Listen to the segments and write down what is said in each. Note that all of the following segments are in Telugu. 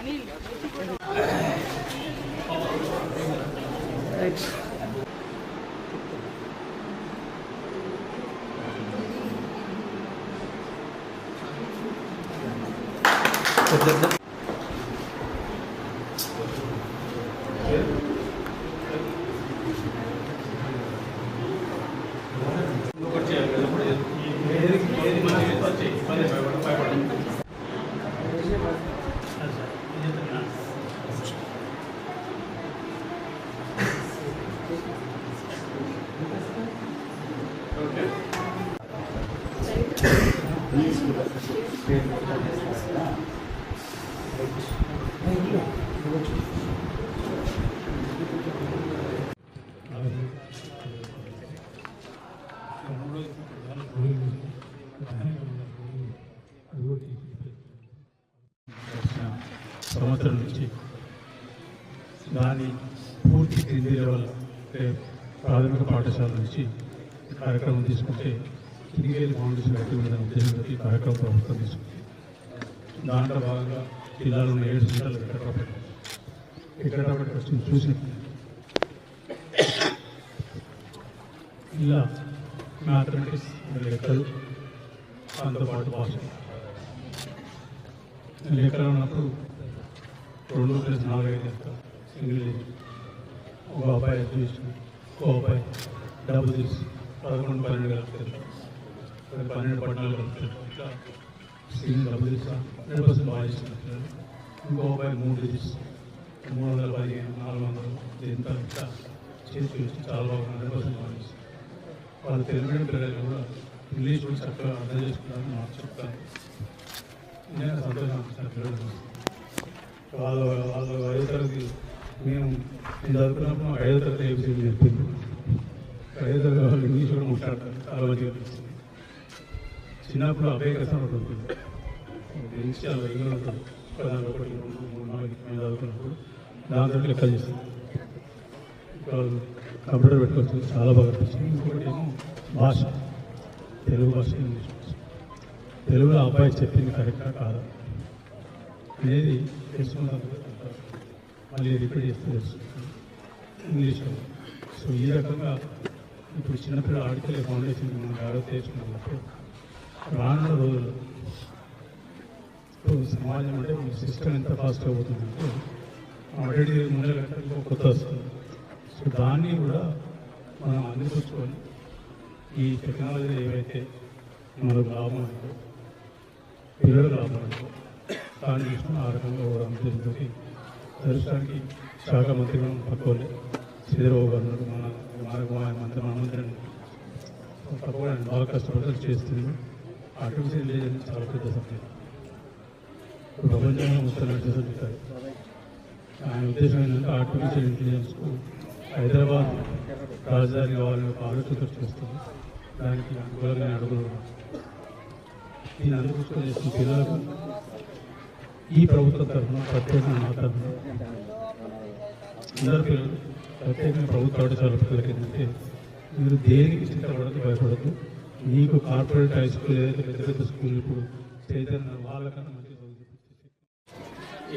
Right. సంవత్సరం నుంచి దాని పూర్తి క్రింది లెవెల్ అంటే ప్రాథమిక పాఠశాల నుంచి కార్యక్రమం తీసుకుంటే కిందికి ఫౌండేషన్ కట్టి ఉందని ఉద్దేశంతో ఈ కార్యక్రమం ప్రభుత్వం తీసుకుంది. దాంట్లో భాగంగా ఉన్న ఏడు సెంటర్లు ఎక్కడబెట్టి ఎక్కడబెట్టి వచ్చి చూసి ఇలా మ్యాథమెటిక్స్ లెక్కలు దాంతోపాటు భాష లెక్కలు ఉన్నప్పుడు రెండు ప్లస్ నాలుగైదు ఎంత సింగిల్ డిజిట్ ఒక అబ్బాయి చూసి ఒక అబ్బాయి డబ్బు తీసి పదకొండు పన్నెండు కలుపుతారు మరి పన్నెండు పద్నాలుగు కలుపుతారు ఇట్లా సింగిల్ డబ్బు తీసి హండ్రెడ్ పర్సెంట్ బాగా చేస్తున్నారు ఇంకో అబ్బాయి మూడు డిజిట్స్ మూడు వందల పదిహేను నాలుగు వందలు దీని ఇట్లా చేసి చూసి చాలా బాగా హండ్రెడ్ పర్సెంట్ బాగా చేస్తారు వాళ్ళు తెలుగు పిల్లలు కూడా ఇంగ్లీష్ కూడా చక్కగా అర్థం చేసుకున్నారు నాకు చెప్తాను నేను సంతోషం అనిపిస్తాను పిల్లలు వాళ్ళు వాళ్ళు ఐదో తరగతి మేము నేను చదువుకున్నప్పుడు ఐదో తరగతి ఏబిసిడి చెప్పింది ఐదో తరగతి వాళ్ళు ఇంగ్లీష్ కూడా మాట్లాడతారు చాలా మంచిగా అనిపిస్తుంది చిన్నప్పుడు అభయ కష్టం ఉంటుంది ఇంగ్లీష్ చాలా ఎగురు ఉంటుంది పదహారు ఒకటి రెండు మూడు నాలుగు చదువుకున్నప్పుడు దాని దగ్గర లెక్కలు చేస్తాం వాళ్ళు కంప్యూటర్ పెట్టుకోవచ్చు చాలా బాగా అనిపిస్తుంది ఇంకొకటి ఏమో భాష తెలుగు భాష ఇంగ్లీష్ భాష. తెలుగులో అబ్బాయి చెప్పింది కరెక్టా కాదా? అనేది తెలుసుకున్నాను మళ్ళీ రిపీట్ చేస్తే తెలుసుకుంటాను ఇంగ్లీష్లో సో ఈ రకంగా ఇప్పుడు చిన్నపిల్లలు ఆర్టికల్ ఫౌండేషన్ మనం డెవలప్ చేసుకున్నప్పుడు రానున్న రోజుల్లో సమాజం అంటే సిస్టమ్ ఎంత ఫాస్ట్ అవుతుందంటే ఆల్రెడీ మూడు ఇంకో కొత్త వస్తుంది. సో దాన్ని కూడా మనం అందిపుచ్చుకొని ఈ టెక్నాలజీ ఏవైతే మనకు లాభం ఉందో పిల్లలకు లాభం ఉందో దాన్ని తీసుకుని ఆ రకంగా కూడా ఉద్దేశంతో దర్శనానికి శాఖ మంత్రి మనం పక్కోలే శ్రీధరబాబు గారు మన మనకు మంత్రి మన మంత్రి తప్పకుండా బాగా కష్టపడి చేస్తున్నాం ఆర్టిఫిషియల్ ఇంటెలిజెన్స్ చాలా పెద్ద సబ్జెక్ట్. ప్రపంచంలో మొత్తం నడిచే ఆయన ఉద్దేశం ఏంటంటే ఆర్టిఫిషియల్ ఇంటెలిజెన్స్కు హైదరాబాద్ రాజధాని కావాలని ఒక ఆలోచనతో చేస్తుంది. దానికి అనుకూలంగా అడుగులు దీన్ని అందుకోసం చేసిన పిల్లలకు ఈ ప్రభుత్వం తరఫున ప్రత్యేకంగా నా అందరు పిల్లలు ప్రత్యేకంగా ప్రభుత్వ పాఠశాల పిల్లలకి ఏంటంటే మీరు దేనికి చింతపడదు భయపడద్దు. మీకు కార్పొరేట్ హై స్కూల్ ఏదైతే పెద్ద పెద్ద స్కూల్ ఇప్పుడు చైతన్య వాళ్ళకన్నా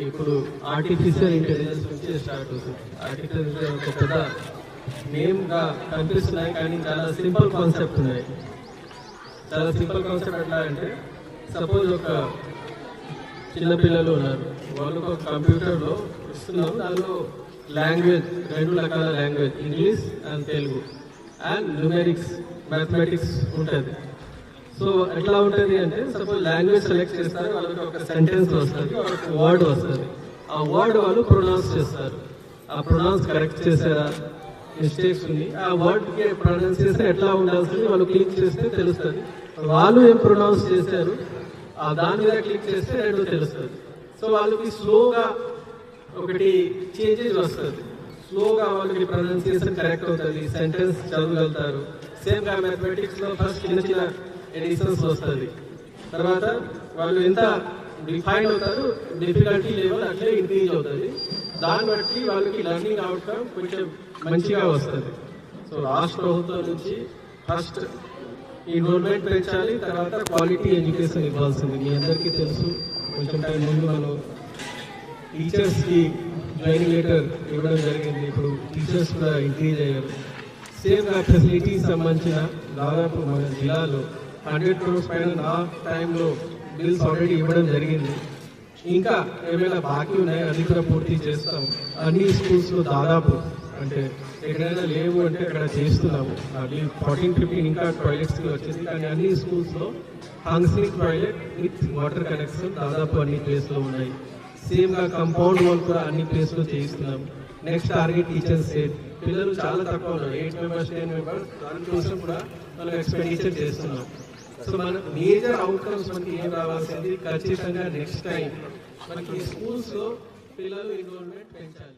ఇప్పుడు ఆర్టిఫిషియల్ ఇంటెలిజెన్స్ నుంచి స్టార్ట్ అవుతుంది. ఆర్టిఫిషియల్ ఇంటెలిజెన్స్ ఒక పెద్ద నేమ్గా కనిపిస్తున్నాయి కానీ చాలా సింపుల్ కాన్సెప్ట్ ఉన్నాయి. చాలా సింపుల్ కాన్సెప్ట్ ఎట్లా అంటే సపోజ్ ఒక చిన్నపిల్లలు ఉన్నారు. వాళ్ళు ఒక కంప్యూటర్లో ఇస్తున్నాం దానిలో లాంగ్వేజ్ రెండు రకాల language English and Telugu and numerics mathematics ఉంటుంది. సో ఎట్లా ఉంటుంది అంటే సపోజ్ లాంగ్వేజ్ సెలెక్ట్ చేస్తారు వాళ్ళకి ఒక సెంటెన్స్ వస్తుంది వాళ్ళకి వర్డ్ వస్తుంది. ఆ వర్డ్ వాళ్ళు ప్రొనౌన్స్ చేస్తారు. ఆ ప్రొనౌన్స్ కరెక్ట్ చేసారా మిస్టేక్స్ ఉంది ఆ వర్డ్కి ప్రొనౌన్స్ చేస్తే ఎట్లా ఉండాల్సింది? వాళ్ళు క్లిక్ చేస్తే తెలుస్తుంది. వాళ్ళు ఏం ప్రొనౌన్స్ చేశారు? ఆ దాని మీద క్లిక్ చేస్తే రెండు తెలుస్తుంది. సో వాళ్ళకి స్లోగా ఒకటి చేంజెస్ వస్తుంది. స్లోగా వాళ్ళకి ప్రొనౌన్సియేషన్ కరెక్ట్ అవుతుంది. సెంటెన్స్ చదవగలుగుతారు. సేమ్గా మ్యాథమెటిక్స్లో ఫస్ట్ చిన్న చిన్న ఎడిషన్స్ వస్తుంది. తర్వాత వాళ్ళు ఎంత డిఫైన్ అవుతారు? డిఫికల్టీ లెవెల్ అట్లే ఇంక్రీజ్ అవుతుంది. దాన్ని బట్టి వాళ్ళకి లర్నింగ్ అవుట్కమ్ కొంచెం మంచిగా వస్తుంది. సో రాష్ట్ర ప్రభుత్వం నుంచి ఫస్ట్ ఎన్రోల్మెంట్ పెంచాలి తర్వాత క్వాలిటీ ఎడ్యుకేషన్ ఇవ్వాల్సింది. మీ అందరికీ తెలుసు. కొంచెం టైం ముందు మనం టీచర్స్కి జాయినింగ్ లెటర్ ఇవ్వడం జరిగింది. ఇప్పుడు టీచర్స్ కూడా ఇంక్రీజ్ అయ్యారు. సేమ్ ఫెసిలిటీస్ సంబంధించిన దాదాపు మన జిల్లాలో హండ్రెడ్ క్రోర్స్ పైన నా టైంలో బిల్స్ ఆల్రెడీ ఇవ్వడం జరిగింది. ఇంకా ఏమైనా బాకీ ఉన్నాయో? అది కూడా పూర్తి చేస్తాం అన్ని స్కూల్స్లో దాదాపు అంటే ఎక్కడైనా లేవు అంటే అక్కడ చేస్తున్నాము. అది ఫార్టీన్ ఫిఫ్టీన్ ఇంకా టాయిలెట్స్ వచ్చేసి కానీ అన్ని స్కూల్స్లో functioning toilet with water connection దాదాపు అన్ని ప్లేస్లో ఉన్నాయి. సేమ్గా కంపౌండ్ వాల్ కూడా అన్ని ప్లేస్లో చేయిస్తున్నాం నెక్స్ట్ టార్గెట్ టీచర్స్ సేట్ పిల్లలు చాలా తక్కువ ఉన్నారు. ఎయిట్ మెంబర్స్ టెన్ మెంబర్స్ దానికోసం కూడా మనం ఎక్స్పెండిచర్ చేస్తున్నాం. సో మన మేజర్ అవుట్కమ్స్ మనకి ఏం రావాల్సింది ఖచ్చితంగా నెక్స్ట్ టైం మనకి స్కూల్స్లో పిల్లలు ఇన్వాల్వ్మెంట్ పెంచాలి